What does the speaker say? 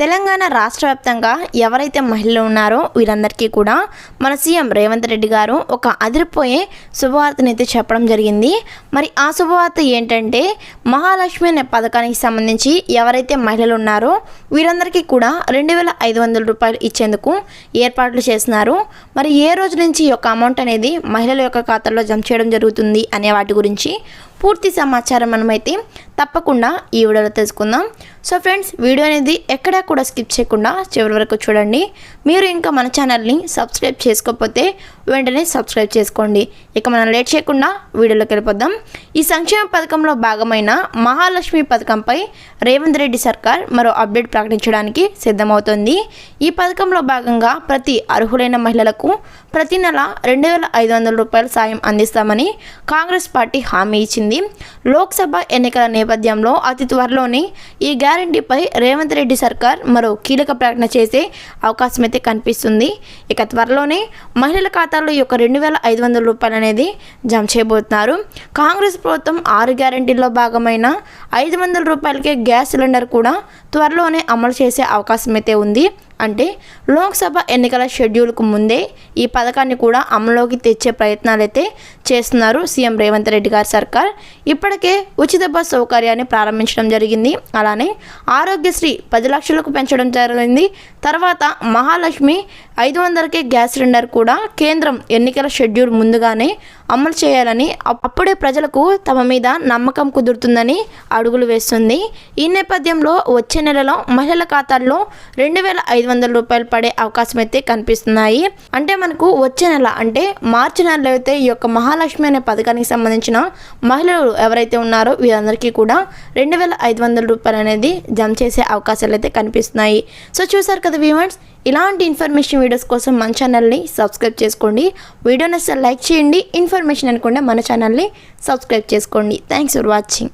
Telangana రాష్ట్ర వ్యాప్తంగా ఎవరైతే మహిళలు ఉన్నారో వీరందరికీ కూడా మన సీఎం రేవంత్ రెడ్డి గారు ఒక అదిరిపోయే శుభవార్తనైతే చెప్పడం జరిగింది. మరి ఆ శుభవార్త ఏంటంటే మహాలక్ష్మి అనే పథకానికి సంబంధించి ఎవరైతే మహిళలు ఉన్నారో వీరందరికీ కూడా రెండు వేల ఐదు వందల రూపాయలు ఇచ్చేందుకు ఏర్పాట్లు చేస్తున్నారు. మరి ఏ రోజు నుంచి ఈ యొక్క అమౌంట్ అనేది మహిళల యొక్క ఖాతాలో జమ చేయడం జరుగుతుంది అనే వాటి గురించి పూర్తి సమాచారం మనమైతే తప్పకుండా ఈ వీడియోలో తెలుసుకుందాం. సో ఫ్రెండ్స్ వీడియో అనేది ఎక్కడా కూడా స్కిప్ చేయకుండా చివరి వరకు చూడండి. మీరు ఇంకా మన ఛానల్ని సబ్స్క్రైబ్ చేసుకోకపోతే వెంటనే సబ్స్క్రైబ్ చేసుకోండి. ఇక మనం లేట్ చేయకుండా వీడియోలోకి వెళ్ళిపోద్దాం ఈ సంక్షేమ పథకంలో భాగమైన మహాలక్ష్మి పథకంపై రేవంత్ రెడ్డి సర్కార్ మరో అప్డేట్ ప్రకటించడానికి సిద్ధమవుతోంది. ఈ పథకంలో భాగంగా ప్రతి అర్హులైన మహిళలకు ప్రతి నెల రెండు వేల ఐదు వందల రూపాయల సాయం అందిస్తామని కాంగ్రెస్ పార్టీ హామీ ఇచ్చింది. లోక్సభ ఎన్నికల నేపథ్యంలో అతి త్వరలోనే ఈ గ్యారంటీపై రేవంత్ రెడ్డి సర్కార్ మరో కీలక ప్రకటన చేసే అవకాశం అయితే కనిపిస్తుంది. ఇక త్వరలోనే మహిళల ఖాతాలో ఈ యొక్క రెండు వేల ఐదు వందల రూపాయలు అనేది జమ చేయబోతున్నారు. కాంగ్రెస్ ప్రభుత్వం ఆరు గ్యారంటీల్లో భాగమైన ఐదు వందల రూపాయలకే గ్యాస్ సిలిండర్ కూడా త్వరలోనే అమలు చేసే అవకాశం అయితే ఉంది. అంటే లోక్సభ ఎన్నికల షెడ్యూల్కు ముందే ఈ పథకాన్ని కూడా అమలులోకి తెచ్చే ప్రయత్నాలు అయితే చేస్తున్నారు సీఎం రేవంత్ రెడ్డి గారి సర్కార్. ఇప్పటికే ఉచిత బస్ సౌకర్యాన్ని ప్రారంభించడం జరిగింది. అలానే ఆరోగ్యశ్రీ పది లక్షలకు పెంచడం జరిగింది. తర్వాత మహాలక్ష్మి ఐదు వందలకే గ్యాస్ సిలిండర్ కూడా కేంద్రం ఎన్నికల షెడ్యూల్ ముందుగానే అమలు చేయాలని అప్పుడే ప్రజలకు తమ మీద నమ్మకం కుదురుతుందని అడుగులు వేస్తుంది. ఈ నేపథ్యంలో వచ్చే నెలలో మహిళల ఖాతాల్లో రెండు వేల ఐదు వందల రూపాయలు పడే అవకాశం అయితే కనిపిస్తున్నాయి. అంటే మనకు వచ్చే నెల అంటే మార్చి నెలలో అయితే ఈ యొక్క మహాలక్ష్మి అనే పథకానికి సంబంధించిన మహిళలు ఎవరైతే ఉన్నారో వీరందరికీ కూడా రెండు వేల ఐదు వందల రూపాయలు అనేది జమ చేసే అవకాశాలు అయితే కనిపిస్తున్నాయి. సో చూసారు కదా వ్యూవర్స్ ఇలాంటి ఇన్ఫర్మేషన్ వీడియోస్ కోసం మన ఛానల్ని సబ్స్క్రైబ్ చేసుకోండి. వీడియోని అసలు లైక్ చేయండి. ఇన్ఫర్మేషన్ అనుకుంటే మన ఛానల్ని సబ్స్క్రైబ్ చేసుకోండి. Thanks for watching